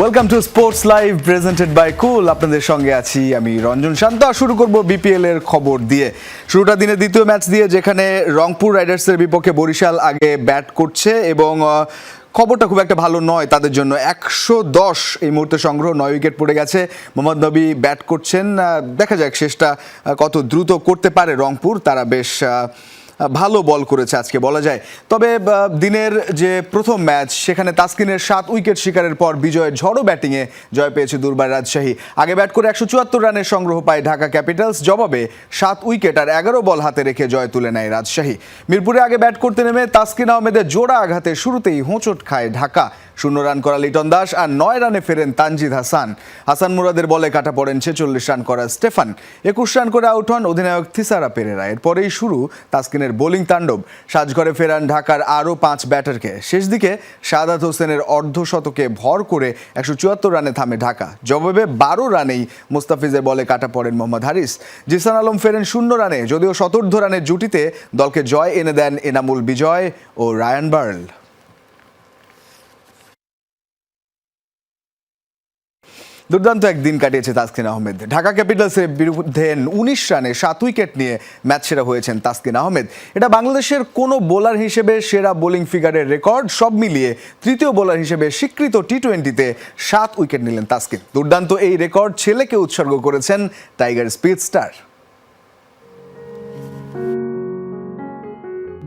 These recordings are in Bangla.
Welcome to sports live presented by Cool আপনাদের সঙ্গে আছি আমি রঞ্জন শান্ত শুরু করব বিপিএল এর খবর দিয়ে। শুরুটা দিনে দ্বিতীয় ম্যাচ দিয়ে, যেখানে রংপুর রাইডার্সের বিপক্ষে বরিশাল আগে ব্যাট করছে এবং খবরটা খুব একটা ভালো নয় তাদের জন্য। একশো দশ এই মুহূর্তে সংগ্রহ, নয় উইকেট পড়ে গেছে। মোহাম্মদ নবী ব্যাট করছেন। দেখা যাক শেষটা কত দ্রুত করতে পারে রংপুর। তারা বেশ ভালো বল করেছে আজকে, বলা যায়। তবে দিনের যে প্রথম ম্যাচ, সেখানে তাসকিনের সাত উইকেট শিকারের পর বিজয়ের ঝড়ো ব্যাটিংয়ে জয় পেয়েছে দুর্বার রাজশাহী। আগে ব্যাট করে একশো চুয়াত্তর রানের সংগ্রহ পায় ঢাকা ক্যাপিটালস, জবাবে সাত উইকেট আর এগারো বল হাতে রেখে জয় তুলে নেয় রাজশাহী। মিরপুরে আগে ব্যাট করতে নেমে তাসকিন আহমেদের জোড়া আঘাতে শুরুতেই হোঁচট খায় ঢাকা। শূন্য রান করা লিটন দাস আর নয় রানে ফেরেন তানজিদ হাসান। হাসান মুরাদের বলে কাটা পড়েন ছেচল্লিশ রান করা স্টেফান। একুশ রান করে আউট হন অধিনায়ক থিসারা পেরেরা। এরপরেই শুরু তাসকিনের বোলিং তাণ্ডব। সাজঘরে ফেরান ঢাকার আরও পাঁচ ব্যাটারকে। শেষ দিকে সাদাত হোসেনের অর্ধশতকে ভর করে একশো চুয়াত্তর রানে থামে ঢাকা। জবাবে বারো রানেই মুস্তাফিজের বলে কাটা পড়েন মোহাম্মদ হারিস। জিসান আলম ফেরেন শূন্য রানে, যদিও শতর্ধ রানের জুটিতে দলকে জয় এনে দেন এনামুল বিজয় ও রায়ান বার্ল। দুর্দান্ত একদিন কাটিয়েছে তাসকিন আহমেদ। ঢাকা ক্যাপিটালসের বিরুদ্ধে উনিশ রানে সাত উইকেট নিয়ে ম্যাচ সেরা হয়েছেন তাসকিন আহমেদ। এটা বাংলাদেশের কোনো বোলার হিসেবে সেরা বোলিং ফিগারের রেকর্ড সব মিলিয়ে তৃতীয় বোলার হিসেবে স্বীকৃত টি টোয়েন্টিতে সাত উইকেট নিলেন তাসকিন। দুর্দান্ত এই রেকর্ড ছেলেকে উৎসর্গ করেছেন টাইগার স্পিড স্টার।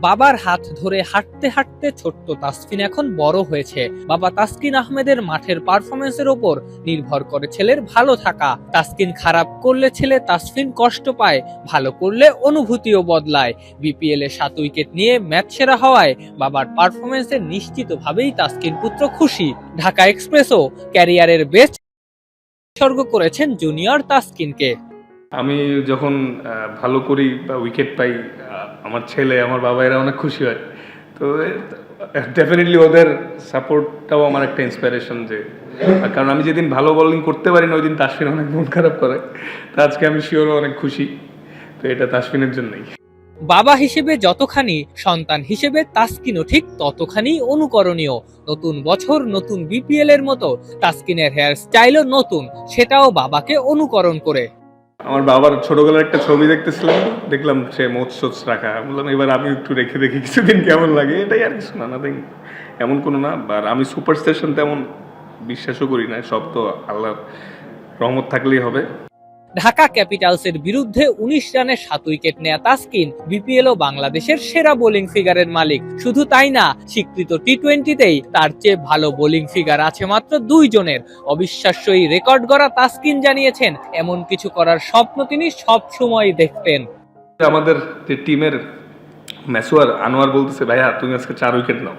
বাবার হাত ধরে হাঁটতে হাঁটতে ছোট্ট তাসকিন এখন বড় হয়েছে। বাবা তাসকিন আহমেদের মাঠের পারফরমেন্সের ওপর নির্ভর করে ছেলের ভালো থাকা। তাসকিন খারাপ করলে ছেলে তাসফিন কষ্ট পায়, ভালো করলে অনুভূতিও বদলায়। বিপিএল এ সাত উইকেট নিয়ে ম্যাচ সেরা হওয়ায় বাবার পারফরমেন্সে নিশ্চিতভাবেই তাসকিন পুত্র খুশি। ঢাকা এক্সপ্রেসও ক্যারিয়ারের বেস্ট উৎসর্গ করেছেন জুনিয়র তাসকিনকে। আমি যখন ভালো করি বা উইকেট পাই আমার ছেলে, আমার বাবা এরা অনেক খুশি হয়। তো ডেফিনেটলি ওদের সাপোর্টটাও আমার একটা ইন্সপিরেশন যে কারণ আমি যেদিন ভালো বোলিং করতে পারি না ওই দিন তাসফিন অনেক মন খারাপ করে। তো আজকে আমি শিওরও অনেক খুশি। তো এটা তাসফিনের জন্যই। বাবা হিসেবে যতখানি, সন্তান হিসেবে তাসকিনও ঠিক ততখানি অনুকরণীয়। নতুন বছর, নতুন বিপিএল এর মতো তাসকিনের হেয়ার স্টাইলও নতুন, সেটাও বাবাকে অনুকরণ করে। আমার বাবার ছোটবেলার একটা ছবি দেখতেছিলাম, দেখলাম সে মোচ সোচ রাখা বললাম, এবার আমি একটু রেখে দেখি কিছুদিন কেমন লাগে। এটাই আর কিছু না নাথিং এমন কোনো না, আর আমি সুপারস্টেশন তেমন বিশ্বাসও করি না, সব তো আল্লাহর রহমত থাকলেই হবে। ঢাকা ক্যাপিটালসের বিরুদ্ধে উনিশ রানে সাত উইকেট নেয়া তাসকিন বিপিএল ও বাংলাদেশের সেরা বোলিং ফিগারের মালিক। শুধু তাই না, স্বীকৃত টি টোয়েন্টিতেই তার চেয়ে ভালো বোলিং ফিগার আছে মাত্র দুইজনের অবিশ্বাস্য এই রেকর্ড গড়া তাসকিন জানিয়েছেন, এমন কিছু করার স্বপ্ন তিনি সব সময় দেখতেন। আমাদের টিমের ম্যাসুয়ার আনোয়ার বলতেছে, ভাইয়া, তুমি আজকে চার উইকেট নাও।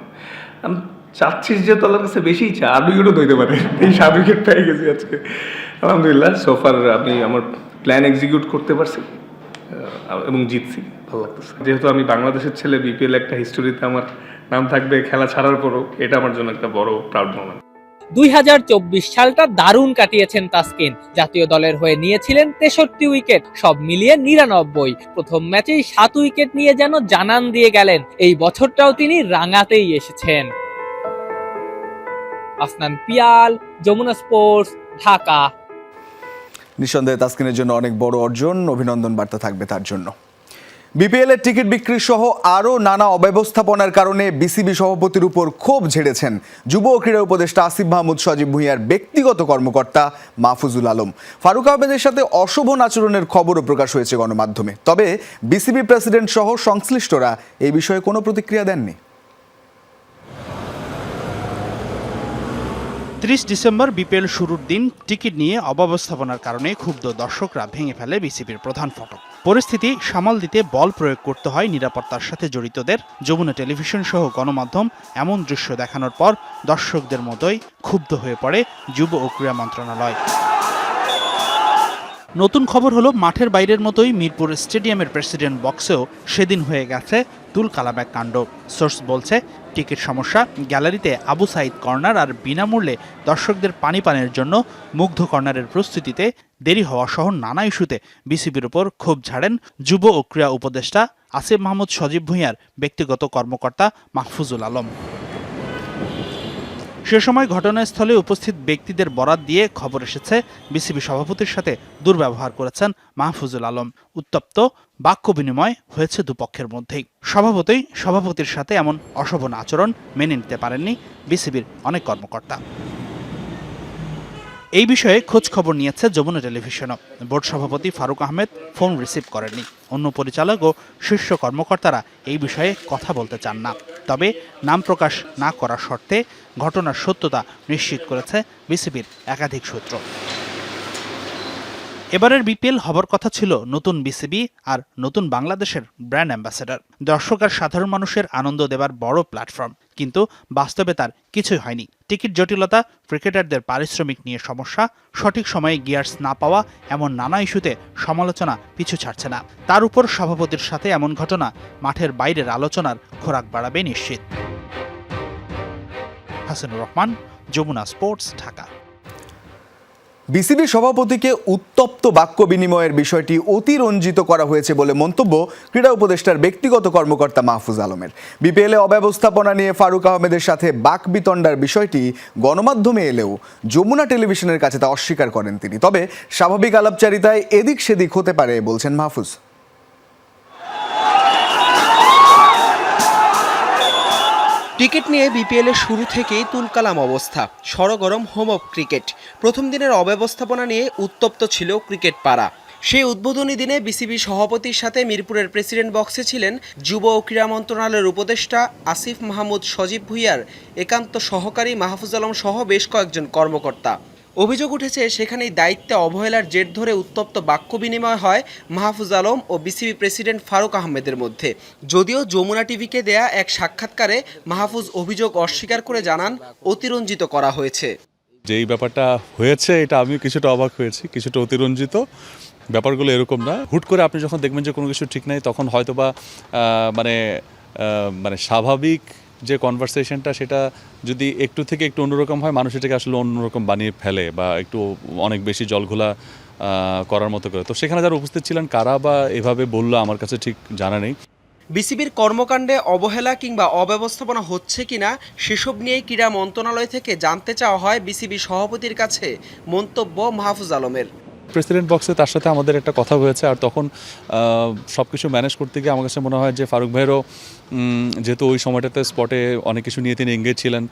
চাচ্ছিস যে তোলার কাছে বেশি চার উইকেটও ধরতে পারে। এই সাত উইকেট পেয়ে গেছি আজকে। আলহামদুলিল্লাহ সোফার আমি আমার প্ল্যান এক্সিকিউট করতে পারছি এবং জিতছি। ভালো লাগতেছে। যেহেতু আমি বাংলাদেশের ছেলে বিপিএল একটা হিস্টোরিতে আমার নাম থাকবে খেলা ছাড়ার পরও এটা আমার জন্য একটা বড় প্রাউড মোমেন্ট দুই সালটা দারুণ কাটিয়েছেন তাসকিন। জাতীয় দলের হয়ে নিয়েছিলেন তেষট্টি উইকেট সব মিলিয়ে নিরানব্বই। প্রথম ম্যাচেই সাত উইকেট নিয়ে যেন জানান দিয়ে গেলেন এই বছরটাও তিনি রাঙাতেই এসেছেন। আসনান পিয়াল যমুনা স্পোর্টস ঢাকা। নিঃসন্দেহে তাসকিনের জন্য অনেক বড় অর্জন, অভিনন্দন বার্তা থাকবে তার জন্য। বিপিএল এর টিকিট বিক্রি সহ আরও নানা অব্যবস্থাপনার কারণে বিসিবি সভাপতির উপর ক্ষোভ ঝেড়েছেন যুব ও ক্রীড়া উপদেষ্টা আসিফ মাহমুদ সজীব ভুঁইয়ার ব্যক্তিগত কর্মকর্তা মাহফুজুল আলম। ফারুক আহমেদের সাথে অশোভন আচরণের খবরও প্রকাশ হয়েছে গণমাধ্যমে। তবে বিসিবি প্রেসিডেন্ট সহ সংশ্লিষ্টরা এই বিষয়ে কোনো প্রতিক্রিয়া দেননি। ত্রিশ ডিসেম্বর বিপিএল শুরুর দিন টিকিট নিয়ে অব্যবস্থাপনার কারণে ক্ষুব্ধ দর্শকরা ভেঙে ফেলে বিসিবির প্রধান ফটক পরিস্থিতি সামাল দিতে বল প্রয়োগ করতে হয় নিরাপত্তার সাথে জড়িতদের। যমুনা টেলিভিশন সহ গণমাধ্যম এমন দৃশ্য দেখানোর পর দর্শকদের মতোই ক্ষুব্ধ হয়ে পড়ে যুব ও ক্রীড়া মন্ত্রণালয়। নতুন খবর হলো, মাঠের বাইরের মতোই মিরপুর স্টেডিয়ামের প্রেসিডেন্ট বক্সেও সেদিন হয়ে গেছে তুল কালাব্যাক কাণ্ড। সোর্স বলছে টিকিট সমস্যা। গ্যালারিতে আবু সাইদ কর্নার আর বিনামূল্যে দর্শকদের পানি পানের জন্য মুগ্ধ কর্নারের প্রস্তুতিতে দেরি হওয়া সহ নানা ইস্যুতে বিসিবির উপর ক্ষোভ ঝাড়েন যুব ও ক্রীড়া উপদেষ্টা আসিফ মাহমুদ সজীব ভূঁইয়ার ব্যক্তিগত কর্মকর্তা মাহফুজুল আলম। সে সময় ঘটনাস্থলে উপস্থিত ব্যক্তিদের বরাত দিয়ে খবর এসেছে, বিসিবি সভাপতির সাথে দুর্ব্যবহার করেছেন মাহফুজুল আলম। উত্তপ্ত বাক্য বিনিময় হয়েছে দুপক্ষের মধ্যেই। স্বভাবতই সভাপতির সাথে এমন অশোভন আচরণ মেনে নিতে পারেননি বিসিবির অনেক কর্মকর্তা। এই বিষয়ে খোঁজ খবর নিয়েছে যমুনা টেলিভিশনও। বোর্ড সভাপতি ফারুক আহমেদ ফোন রিসিভ করেননি। অন্য পরিচালক ও শীর্ষ কর্মকর্তারা এই বিষয়ে কথা বলতে চান না। তবে নাম প্রকাশ না করার শর্তে ঘটনার সত্যতা নিশ্চিত করেছে বিসিবির একাধিক সূত্র। এবারের বিপিএল হবার কথা ছিল নতুন বিসিবি আর নতুন বাংলাদেশের ব্র্যান্ড অ্যাম্বাসেডর। দর্শক আর সাধারণ মানুষের আনন্দ দেবার বড় প্ল্যাটফর্ম। কিন্তু বাস্তবে তার কিছুই হয়নি। টিকিট জটিলতা, ক্রিকেটারদের পারিশ্রমিক নিয়ে সমস্যা, সঠিক সময়ে গিয়ার্স না পাওয়া, এমন নানা ইস্যুতে সমালোচনা পিছু ছাড়ছে না। তার উপর সভাপতির সাথে এমন ঘটনা, মাঠের বাইরের আলোচনার খোরাক বাড়াবে নিশ্চিত। হাসানুর রহমান, যমুনা স্পোর্টস, ঢাকা। বিসিবি সভাপতিকে উত্তপ্ত বাক্য বিনিময়ের বিষয়টি অতিরঞ্জিত করা হয়েছে বলে মন্তব্য ক্রীড়া উপদেষ্টার ব্যক্তিগত কর্মকর্তা মাহফুজ আলমের। বিপিএলে অব্যবস্থাপনা নিয়ে ফারুক আহমেদের সাথে বাক বিতণ্ডার বিষয়টি গণমাধ্যমে এলেও যমুনা টেলিভিশনের কাছে তা অস্বীকার করেন তিনি। তবে স্বাভাবিক আলাপচারিতায় এদিক সেদিক হতে পারে বলছেন মাহফুজ। ক্রিকেট নিয়ে বিপিএল এর শুরু থেকেই তুলকালাম অবস্থা। সরগরম হোম অফ ক্রিকেট প্রথম দিনের অব্যবস্থাপনা নিয়ে উত্তপ্ত ছিল ক্রিকেট পাড়া। সেই উদ্বোধনী দিনে বিসিবি সভাপতির সাথে মিরপুরের প্রেসিডেন্ট বক্সে ছিলেন যুব ও ক্রীড়া মন্ত্রণালয়ের উপদেষ্টা আসিফ মাহমুদ সজীব ভুইয়ার। একান্ত সহকারী মাহফুজ আলম সহ বেশ কয়েকজন কর্মকর্তা। অভিযোগ উঠেছে, সেখানেই দায়িত্বে অবহেলার জের ধরে উত্তপ্ত বাক্য বিনিময় হয় মাহফুজ আলম ও বিসিবি প্রেসিডেন্ট ফারুক আহমেদের মধ্যে। যদিও যমুনা টিভিকে দেয়া এক সাক্ষাৎকারে মাহফুজ অভিযোগ অস্বীকার করে জানান, অতিরঞ্জিত করা হয়েছে। যে এই ব্যাপারটা হয়েছে, এটা আমিও কিছুটা অবাক হয়েছি, কিছুটা অতিরঞ্জিত। ব্যাপারগুলো এরকম না। হুট করে আপনি যখন দেখবেন যে কোনো কিছু ঠিক নাই, তখন হয়তো বা মানে মানে স্বাভাবিক যে কনভারসেশনটা সেটা যদি একটু থেকে একটু অন্যরকম হয়, মানুষ এটাকে আসলে অন্যরকম বানিয়ে ফেলে বা একটু অনেক বেশি জলঘোলা করার মতো করে। তো সেখানে যারা উপস্থিত ছিলেন, কারা বা এভাবে বলল আমার কাছে ঠিক জানা নেই। বিসিবির কর্মকাণ্ডে অবহেলা কিংবা অব্যবস্থাপনা হচ্ছে কিনা, সেসব নিয়ে ক্রীড়া মন্ত্রণালয় থেকে জানতে চাওয়া হয় বিসিবি সভাপতির কাছে। মন্তব্য মাহফুজ আলমের। প্রেসিডেন্ট বক্সে তার সাথে আমাদের একটা কথা হয়েছে, আর তখন সব কিছু ম্যানেজ করতে গিয়ে আমার কাছে মনে হয় যে ফারুক ভাইয়েরও যেহেতু ওই সময়টাতে স্পটে অনেক কিছু নিয়ে তিনি এঙ্গেজ ছিলেন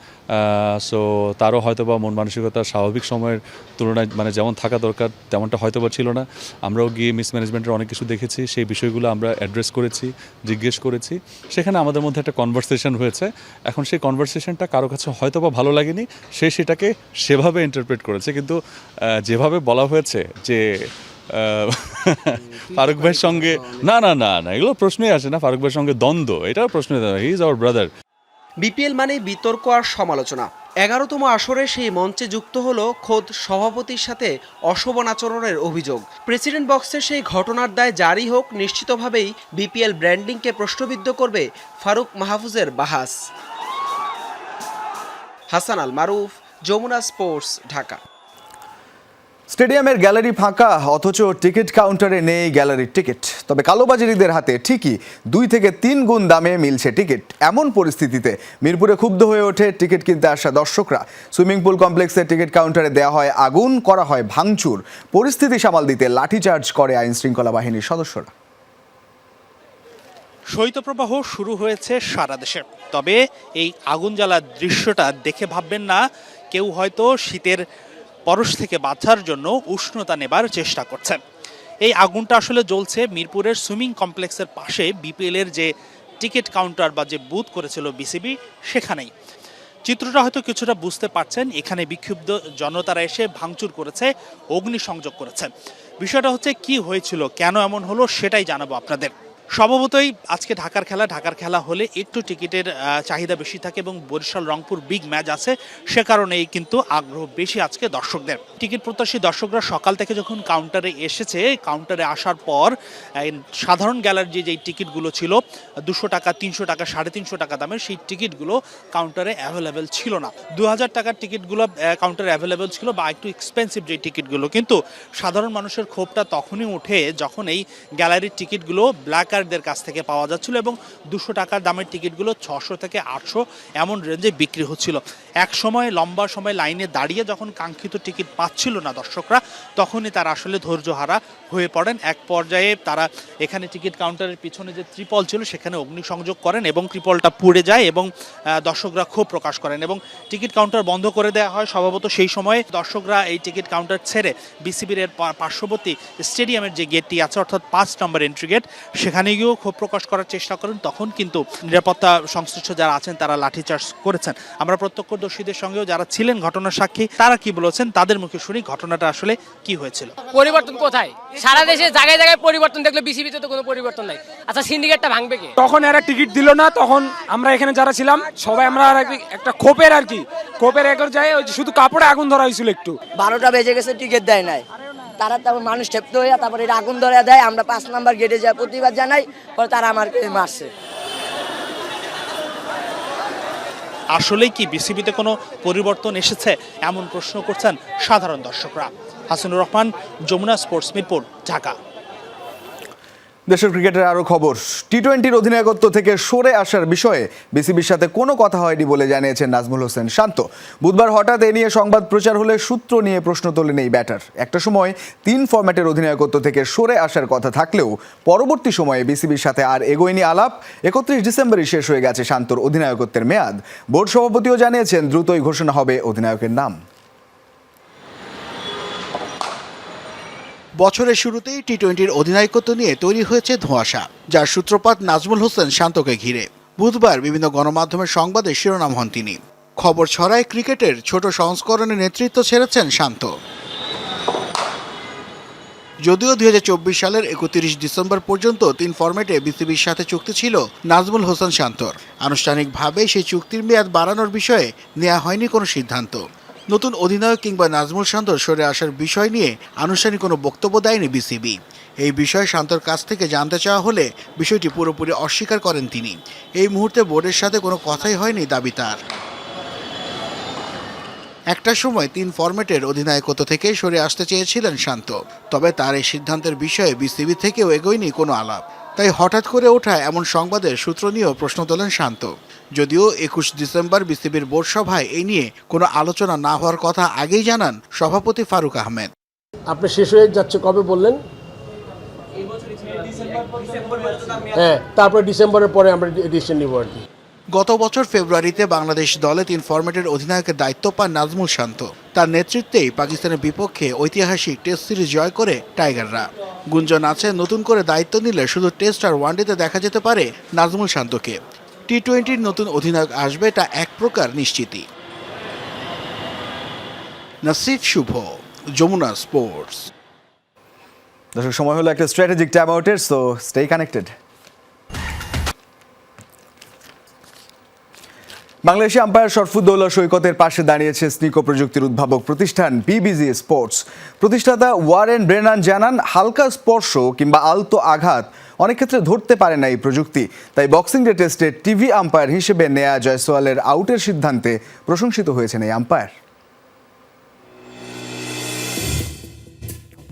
সো তারও হয়তো বা মন মানসিকতা স্বাভাবিক সময়ের তুলনায় মানে যেমন থাকা দরকার তেমনটা হয়তো বা ছিল না। আমরাও গিয়ে মিসম্যানেজমেন্টের অনেক কিছু দেখেছি, সেই বিষয়গুলো আমরা অ্যাড্রেস করেছি, জিজ্ঞেস করেছি। সেখানে আমাদের মধ্যে একটা কনভারসেশন হয়েছে। এখন সেই কনভারসেশনটা কারও কাছে হয়তো বা ভালো লাগেনি, সে সেটাকে সেভাবে ইন্টারপ্রেট করেছে। কিন্তু যেভাবে বলা হয়েছে যে ফারুক ভাইয়ের সঙ্গে, না না না না, এগুলো প্রশ্নই আসে না, ফারুক ভাইয়ের সঙ্গে দ্বন্দ্ব, এটাও প্রশ্ন he is our brother BPL মানে বিতর্ক আর সমালোচনা। এগারোতম আসরে সেই মঞ্চে যুক্ত হলো খোদ সভাপতির সাথে অশোভন আচরণের অভিযোগ। প্রেসিডেন্ট বক্সের সেই ঘটনার দায় জারি হোক, নিশ্চিতভাবেই বিপিএল ব্র্যান্ডিংকে প্রশ্নবিদ্ধ করবে ফারুক মাহফুজের বাহাস। হাসান আল মারুফ, যমুনা স্পোর্টস, ঢাকা। স্টেডিয়ামের গ্যালারি ফাঁকা, অথচ টিকিট কাউন্টারে নেই গ্যালারির টিকিট। তবে কালোবাজারিদের হাতে ঠিকই দুই থেকে তিন গুণ দামে মিলছে টিকিট। এমন পরিস্থিতিতে মিরপুরে ক্ষুব্ধ হয়ে ওঠে টিকিট কিনতে আসা দর্শকরা। সুইমিং পুল কমপ্লেক্সের টিকিট কাউন্টারে দেওয়া হয় আগুন, করা হয় ভাঙচুর। পরিস্থিতি সামাল দিতে লাঠিচার্জ করে আইন শৃঙ্খলা বাহিনীর সদস্যরা। শৈত্যপ্রবাহ শুরু হয়েছে সারা দেশে। তবে এই আগুন জ্বালার দৃশ্যটা দেখে ভাববেন না, কেউ হয়তো শীতের পরশ থেকে বাঁচার জন্য উষ্ণতা নেবার চেষ্টা করছে। এই আগুনটা আসলে জ্বলছে মিরপুরের সুইমিং কমপ্লেক্সের পাশে বিপিএল এর যে টিকিট কাউন্টার বা যে বুথ করেছিল বিসিবি, সেখানেই। চিত্রটা হয়তো কিছুটা বুঝতে পারছেন, এখানে বিক্ষুব্ধ জনতারা এসে ভাঙচুর করেছে, অগ্নিসংযোগ করেছে। বিষয়টা হচ্ছে, কি হয়েছিল, কেন এমন হলো, সেটাই জানাব আপনাদের। স্বভাবতই আজকে ঢাকার খেলা ঢাকার খেলা হলে একটু টিকিটের চাহিদা বেশি থাকে এবং বরিশাল, রংপুর বিগ ম্যাচ আছে। সে কারণেই কিন্তু আগ্রহ বেশি আজকে দর্শকদের। টিকিট প্রত্যাশী দর্শকরা সকাল থেকে যখন কাউন্টারে এসেছে কাউন্টারে আসার পর সাধারণ গ্যালারি যে, যেই টিকিটগুলো ছিল, দুশো টাকা, তিনশো টাকা, সাড়ে তিনশো টাকা দামের সেই টিকিটগুলো কাউন্টারে অ্যাভেলেবেল ছিল না। দু হাজার টাকার টিকিটগুলো কাউন্টারে অ্যাভেলেবেল ছিল বা একটু এক্সপেন্সিভ যে টিকিটগুলো। কিন্তু সাধারণ মানুষের ক্ষোভটা তখনই ওঠে যখন এই গ্যালারির টিকিটগুলো ব্ল্যাক পাইকারদের কাছ থেকে পাওয়া যাচ্ছিল এবং দুশো টাকার দামের টিকিটগুলো ছশো থেকে আটশো এমন রেঞ্জে বিক্রি হচ্ছিল। এক সময় লম্বা সময় লাইনে দাঁড়িয়ে যখন কাঙ্ক্ষিত টিকিট পাচ্ছিল না দর্শকরা, তখনই তারা আসলে ধৈর্যহারা হয়ে পড়েন। এক পর্যায়ে তারা এখানে টিকিট কাউন্টারের পিছনে যে ত্রিপল ছিল, সেখানে অগ্নিসংযোগ করেন এবং ত্রিপলটা পুড়ে যায় এবং দর্শকরা ক্ষোভ প্রকাশ করেন এবং টিকিট কাউন্টার বন্ধ করে দেওয়া হয়। স্বভাবত সেই সময়ে দর্শকরা এই টিকিট কাউন্টার ছেড়ে বিসিবির পার্শ্ববর্তী স্টেডিয়ামের যে গেটটি আছে, অর্থাৎ পাঁচ নম্বর এন্ট্রি গেট সেখানে গিয়েও ক্ষোভ প্রকাশ করার চেষ্টা করেন তখন কিন্তু নিরাপত্তা সংশ্লিষ্ট যারা আছেন তারা লাঠিচার্জ করেছেন। আমরা প্রত্যক্ষদর্শীদের সঙ্গেও যারা ছিলেন ঘটনার সাক্ষী তারা কি বলেছেন তাদের মুখে শুনি ঘটনাটা আসলে কি হয়েছিল? পরিবর্তন কোথায়? সারা দেশে জায়গায় জায়গায় পরিবর্তন দেখলে বিসিবিতে তো কোনো পরিবর্তন নাই। আচ্ছা সিন্ডিকেটটা ভাঙবে কে? তখন এরা টিকিট দিল না তখন আমরা এখানে যারা ছিলাম সবাই আমরা আর কি একটা খোপের আর কি। খোপের একর যায় ওই শুধু কাপড়ে আগুন ধরা হয়েছিল একটু। বারোটা বেজে গেছে টিকিট দেয় নাই। তারা তারপর মানুষ ঠেপ্ত হইয়া তারপরে আগুন ধরে দেয়, আমরা পাঁচ নাম্বার গেটে যাই, প্রতিবাদ জানাই, পরে তারা আমাকে মারছে। আসলেই কি বিসিবিতে কোনো পরিবর্তন এসেছে? এমন প্রশ্ন করছেন সাধারণ দর্শকরা। হাসানুর রহমান, যমুনা স্পোর্টস মিরপুর, ঢাকা। দেশের ক্রিকেটের আরও খবর। টি টোয়েন্টির অধিনায়কত্ব থেকে সরে আসার বিষয়ে বিসিবির সাথে কোনো কথা হয়নি বলে জানিয়েছেন নাজমুল হোসেন শান্ত। বুধবার হঠাৎ এ নিয়ে সংবাদ প্রচার হলে সূত্র নিয়ে প্রশ্ন তোলেন এই ব্যাটার। একটা সময় তিন ফরম্যাটের অধিনায়কত্ব থেকে সরে আসার কথা থাকলেও পরবর্তী সময়ে বিসিবির সাথে আর এগোয়নি আলাপ। একত্রিশ ডিসেম্বরই শেষ হয়ে গেছে শান্তর অধিনায়কত্বের মেয়াদ। বোর্ড সভাপতিও জানিয়েছেন দ্রুতই ঘোষণা হবে অধিনায়কের নাম। বছরের শুরুতেই টি টোয়েন্টির অধিনায়কত্ব নিয়ে তৈরি হয়েছে ধোঁয়াশা, যার সূত্রপাত নাজমুল হোসেন শান্তকে ঘিরে। বুধবার বিভিন্ন গণমাধ্যমের সংবাদে শিরোনাম হন তিনি। খবর ছড়ায় ক্রিকেটের ছোট সংস্করণে নেতৃত্ব ছেড়েছেন শান্ত। যদিও দুই হাজার চব্বিশ সালের একত্রিশ ডিসেম্বর পর্যন্ত তিন ফরম্যাটে বিসিবির সাথে চুক্তি ছিল নাজমুল হোসেন শান্তর। আনুষ্ঠানিকভাবে সেই চুক্তির মেয়াদ বাড়ানোর বিষয়ে নেওয়া হয়নি কোনো সিদ্ধান্ত। নতুন অধিনায়ক কিংবা নাজমুল শান্তর সরে আসার বিষয় নিয়ে আনুষ্ঠানিক কোনো বক্তব্য দেয়নি বিসিবি। এই বিষয়ে শান্তর কাছ থেকে জানতে চাওয়া হলে বিষয়টি পুরোপুরি অস্বীকার করেন তিনি। এই মুহূর্তে বোর্ডের সাথে কোনো কথাই হয়নি দাবি তার। একটা সময় তিন ফরম্যাটের অধিনায়কত্ব থেকে সরে আসতে চেয়েছিলেন শান্ত, তবে তার এই সিদ্ধান্তের বিষয়ে বিসিবি থেকেও এগোয়নি কোনো আলাপ। তাই হঠাৎ করে ওঠা এমন সংবাদের সূত্র নিয়েও প্রশ্ন তোলেন শান্ত। যদিও একুশ ডিসেম্বর বিসিবির বোর্ড সভায় এ নিয়ে কোনো আলোচনা না হওয়ার কথা আগেই জানান সভাপতি ফারুক আহমেদ। আপনি শেষ হয়ে যাচ্ছে কবে বললেন? হ্যাঁ তারপরে ডিসেম্বরের পরে আমরা ডিসিশন নিব আর কি। গত বছর ফেব্রুয়ারিতে বাংলাদেশ দলে তিন ফরম্যাটের অধিনায়কের দায়িত্ব পান নাজমুল শান্ত। তার নেতৃত্বেই পাকিস্তানের বিপক্ষে ঐতিহাসিক টেস্ট সিরিজ জয় করে টাইগাররা। গুঞ্জন আছে, নতুন করে দায়িত্ব নিলে শুধু টেস্ট আর ওয়ানডেতে দেখা যেতে পারে নাজমুল শান্তকে। টি টোয়েন্টির নতুন অধিনায়ক আসবে তা এক প্রকার নিশ্চিতই। নাসিফ শুভ, যমুনা স্পোর্টস। দর্শক, সময় হলো একটা স্ট্র্যাটেজিক টাইম আউটের so stay connected Bangladeshi umpire Sharfuddoula সৈকতের পাশে দাঁড়িয়েছে স্নিকো প্রযুক্তির উদ্ভাবক প্রতিষ্ঠান বিবিজি স্পোর্টস প্রতিষ্ঠাতা ওয়ারেন ব্রেনান জানান, হালকা স্পর্শ কিংবা আলতো আঘাত অনেক ক্ষেত্রে ধরতে পারে না এই প্রযুক্তি। তাই বক্সিং ডে টেস্টে টিভি আম্পায়ার হিসেবে নেয়া জয়সওয়ালের আউটের সিদ্ধান্তে প্রশংসিত হয়েছেন এই আম্পায়ার।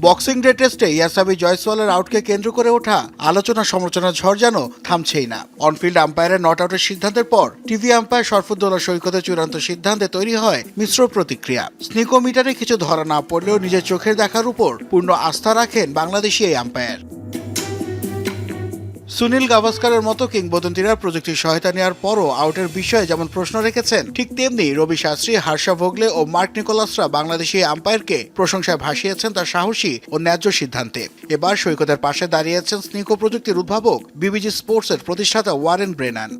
বক্সিং ডে টেস্টে ইয়াসাবি জয়সওয়ালের আউটকে কেন্দ্র করে ওঠা আলোচনা সমালোচনা ঝড় যেন থামছেই না। অনফিল্ড আম্পায়ারের নট আউটের সিদ্ধান্তের পর টিভি আম্পায়ার শরফুদ্দৌলা সৈকতের চূড়ান্ত সিদ্ধান্তে তৈরি হয় মিশ্র প্রতিক্রিয়া। স্নিকোমিটারে কিছু ধরা না পড়লেও নিজের চোখের দেখার উপর পূর্ণ আস্থা রাখেন বাংলাদেশি এই আম্পায়ার। সুনীল গাভাস্কারের মতো কিংবদন্তিরা প্রযুক্তির সহায়তা নেওয়ার পরও আউটের বিষয়ে যেমন প্রশ্ন রেখেছেন, ঠিক তেমনি রবি শাস্ত্রী, হার্ষা ভোগলে ও মার্ক নিকোলাসরা বাংলাদেশি আম্পায়ারকে প্রশংসায় ভাসিয়েছেন তার সাহসী ও ন্যায্য সিদ্ধান্তে। এবার সৈকতের পাশে দাঁড়িয়েছেন স্নিকো প্রযুক্তির উদ্ভাবক বিবিজি স্পোর্টসের প্রতিষ্ঠাতা ওয়ারেন ব্রেনান।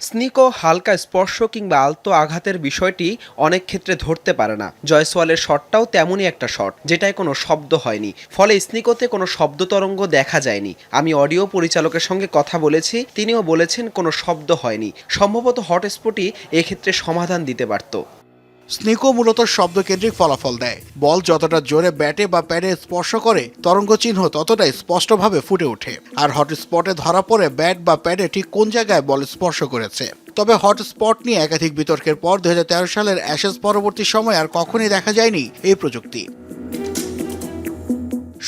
স্নিকো হালকা স্পর্শ কিংবা আলতো আঘাতের বিষয়টি অনেক ক্ষেত্রে ধরতে পারে না। জয়সওয়ালের শটটাও তেমনই একটা শট, যেটায় কোনো শব্দ হয়নি। ফলে স্নিকোতে কোনো শব্দ তরঙ্গ দেখা যায়নি। আমি অডিও পরিচালকের সঙ্গে কথা বলেছি, তিনিও বলেছেন কোনো শব্দ হয়নি। সম্ভবত হটস্পটই এক্ষেত্রে সমাধান দিতে পারত। স্নিকো মূলত শব্দকেন্দ্রিক ফলাফল দেয়। বল যতটা জোরে ব্যাটে বা প্যাডে স্পর্শ করে তরঙ্গ চিহ্ন ততটাই স্পষ্টভাবে ফুটে ওঠে। আর হটস্পটে ধরা পড়ে ব্যাট বা প্যাডে ঠিক কোন জায়গায় বল স্পর্শ করেছে। তবে হটস্পট নিয়ে একাধিক বিতর্কের পর দু হাজার তেরো সালের অ্যাশেজ পরবর্তী সময় আর কখনই দেখা যায়নি এই প্রযুক্তি।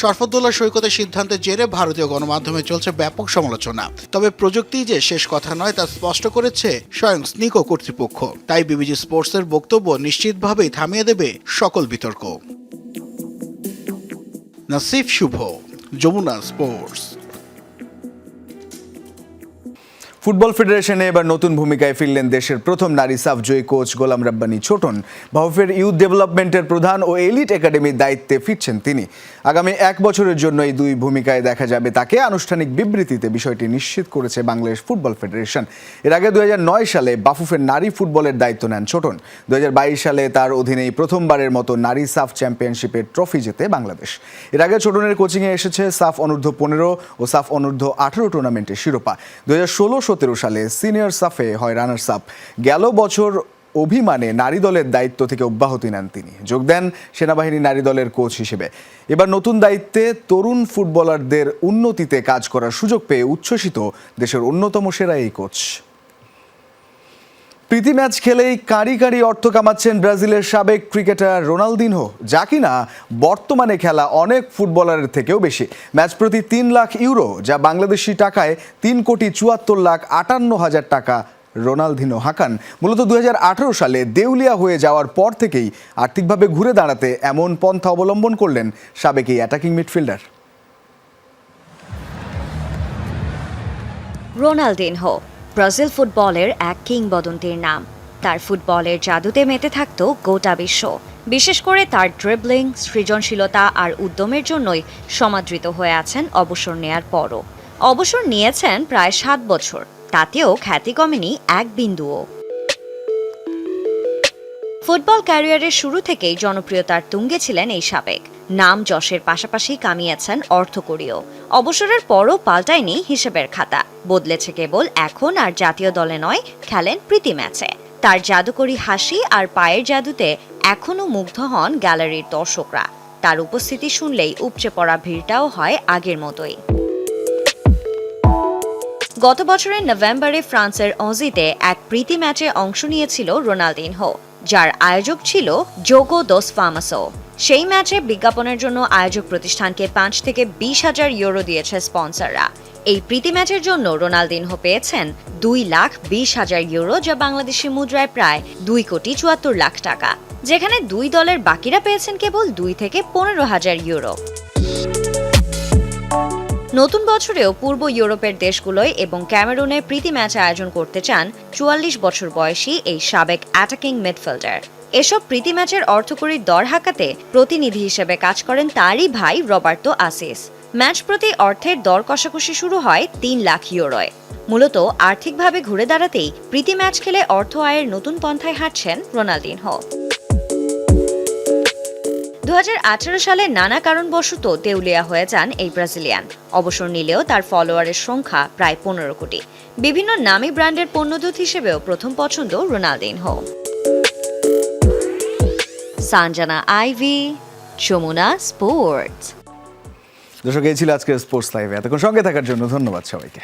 শরফতুল্লাহ সৈকতের সিদ্ধান্তের জেরে ভারতীয় গণমাধ্যমে চলছে ব্যাপক সমালোচনা। তবে প্রযুক্তি যে শেষ কথা নয়, তা স্পষ্ট করেছে স্বয়ং স্নিকো কর্তৃপক্ষ। তাই বিবিজি স্পোর্টসের বক্তব্য নিশ্চিতভাবেই থামিয়ে দেবে সকল বিতর্ক। নাসিফ শুভ, যমুনা স্পোর্টস। ফুটবল ফেডারেশনে এবার নতুন ভূমিকায় ফিরলেন দেশের প্রথম নারী সাফ জয়ী কোচ গোলাম রাব্বানি ছোটন। ভাউফের ইউথ ডেভেলপমেন্টের প্রধান ও এলিট একাডেমির দায়িত্বে ফিরছেন তিনি। আগামী এক বছরের জন্য এই দুই ভূমিকায় দেখা যাবে তাকে আনুষ্ঠানিক বিবৃতিতে বিষয়টি নিশ্চিত করেছে বাংলাদেশ ফুটবল ফেডারেশন। এর আগে দু হাজার নয় সালে বাফুফের নারী ফুটবলের দায়িত্ব নেন ছোটন। দুই হাজার বাইশ সালে তার অধীনেই প্রথমবারের মতো নারী সাফ চ্যাম্পিয়নশিপের ট্রফি জেতে বাংলাদেশ। এর আগে ছোটনের কোচিংয়ে এসেছে সাফ অনূর্ধ্ব পনেরো ও সাফ অনূর্ধ্ব আঠারো টুর্নামেন্টের শিরোপা। দু সতেরো সালে সিনিয়র সাফে হয় রানার্স আপ গেল বছর অভিমানে নারী দলের দায়িত্ব থেকে অব্যাহতি নেন তিনি। যোগ দেন সেনাবাহিনী নারী দলের কোচ হিসেবে। এবার নতুন দায়িত্বে তরুণ ফুটবলারদের উন্নতিতে কাজ করার সুযোগ পেয়ে উচ্ছ্বসিত দেশের অন্যতম সেরা এই কোচ। প্রীতি ম্যাচ খেলেই কাঁড়ি কাঁড়ি অর্থ কামাচ্ছেন ব্রাজিলের সাবেক ক্রিকেটার রোনালদিনহো, যা কিনা বর্তমানে খেলা অনেক ফুটবলারের থেকেও বেশি। ম্যাচ প্রতি তিন লাখ ইউরো, যা বাংলাদেশি টাকায় তিন কোটি চুয়াত্তর লাখ আটান্ন হাজার টাকা রোনালদিনো হাকান। মূলত দু হাজার আঠারো সালে দেউলিয়া হয়ে যাওয়ার পর থেকেই আর্থিকভাবে ঘুরে দাঁড়াতে এমন পন্থা অবলম্বন করলেন সাবেক এই অ্যাটাকিং মিডফিল্ডার রোনালদিনহো। ব্রাজিল ফুটবলের এক কিংবদন্তির নাম। তার ফুটবলের জাদুতে মেতে থাকত গোটা বিশ্ব। বিশেষ করে তার ড্রিবলিং সৃজনশীলতা আর উদ্যমের জন্যই সমাদৃত হয়ে আছেন অবসর নেয়ার পরও। অবসর নিয়েছেন প্রায় সাত বছর। তাতেও খ্যাতি কমেনি এক বিন্দুও। ফুটবল ক্যারিয়ারের শুরু থেকেই জনপ্রিয়তার তুঙ্গে ছিলেন এই সাবেক। নাম যশের পাশাপাশি কামিয়েছেন অর্থকরীয় অবসরের পরও পাল্টায়নি হিসেবের খাতা। বদলেছে কেবল এখন আর জাতীয় দলে নয়, খেলেন প্রীতি ম্যাচে। তার জাদুকরী হাসি আর পায়ের জাদুতে এখনও মুগ্ধ হন গ্যালারির দর্শকরা। তার উপস্থিতি শুনলেই উপচে পড়া ভিড়টাও হয় আগের মতোই। গত বছরের নভেম্বরে ফ্রান্সের অজিতে এক প্রীতি ম্যাচে অংশ নিয়েছিল রোনালদিনহো, যার আয়োজক ছিল জোগো দোস ফামাসো। সেই ম্যাচে বিজ্ঞাপনের জন্য আয়োজক প্রতিষ্ঠানকে পাঁচ থেকে বিশ হাজার ইউরো দিয়েছে স্পন্সররা। এই প্রীতি ম্যাচের জন্য রোনালদিনহো পেয়েছেন দুই লাখ বিশ হাজার ইউরো, যা বাংলাদেশি মুদ্রায় প্রায় দুই কোটি চুয়াত্তর লাখ টাকা। যেখানে দুই দলের বাকিরা পেয়েছেন কেবল দুই থেকে পনেরো হাজার ইউরো। নতুন বছরেও পূর্ব ইউরোপের দেশগুলোয় এবং ক্যামেরুনে প্রীতি ম্যাচ আয়োজন করতে চান চুয়াল্লিশ বছর বয়সী এই সাবেক অ্যাটাকিং মিডফিল্ডার এসব প্রীতি ম্যাচের অর্থকরীর দর হাঁকাতে প্রতিনিধি হিসেবে কাজ করেন তারই ভাই রবার্তো আসিস। ম্যাচ প্রতি অর্থের দর কষাকষি শুরু হয় তিন লাখ ইউরোয়। মূলত আর্থিকভাবে ঘুরে দাঁড়াতেই প্রীতি ম্যাচ খেলে অর্থ আয়ের নতুন পন্থায় হাঁটছেন রোনালদিনহো। দু সালে নানা কারণবশত দেউলিয়া হয়ে যান এই ব্রাজিলিয়ান। অবসর নিলেও তার ফলোয়ারের সংখ্যা প্রায় পনেরো কোটি। বিভিন্ন নামী ব্র্যান্ডের পণ্যদূত হিসেবেও প্রথম পছন্দ রোনালদিনহো। সানজানা আইভি, যমুনা স্পোর্টস। দর্শক, এই ছিল আজকের স্পোর্টস লাইভে। এতক্ষণ সঙ্গে থাকার জন্য ধন্যবাদ সবাইকে।